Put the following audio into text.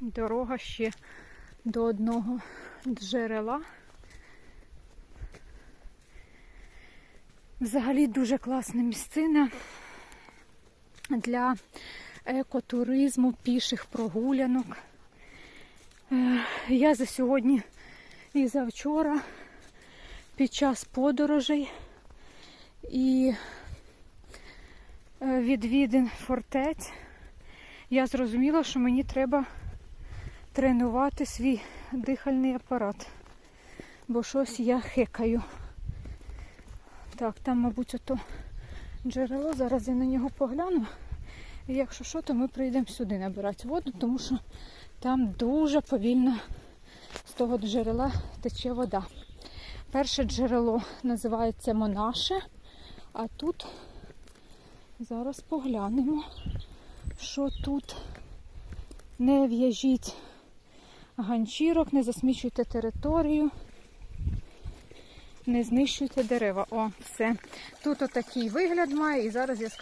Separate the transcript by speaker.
Speaker 1: дорога ще до одного джерела. Взагалі дуже класна місцина для екотуризму, піших прогулянок. Е, Я за сьогодні і за вчора під час подорожей і е, відвідин фортець я зрозуміла, що мені треба тренувати свій дихальний апарат, бо щось я хекаю. Так, там, мабуть, ото джерело. Зараз я на нього погляну. І якщо що, то ми прийдемо сюди набирати воду, тому що там дуже повільно з того джерела тече вода. Перше джерело називається Монаше, а тут зараз поглянемо, що тут. Не в'яжіть ганчірок, не засмічуйте територію, не знищуйте дерева. О, все. Тут отакий вигляд має, і зараз я скажу.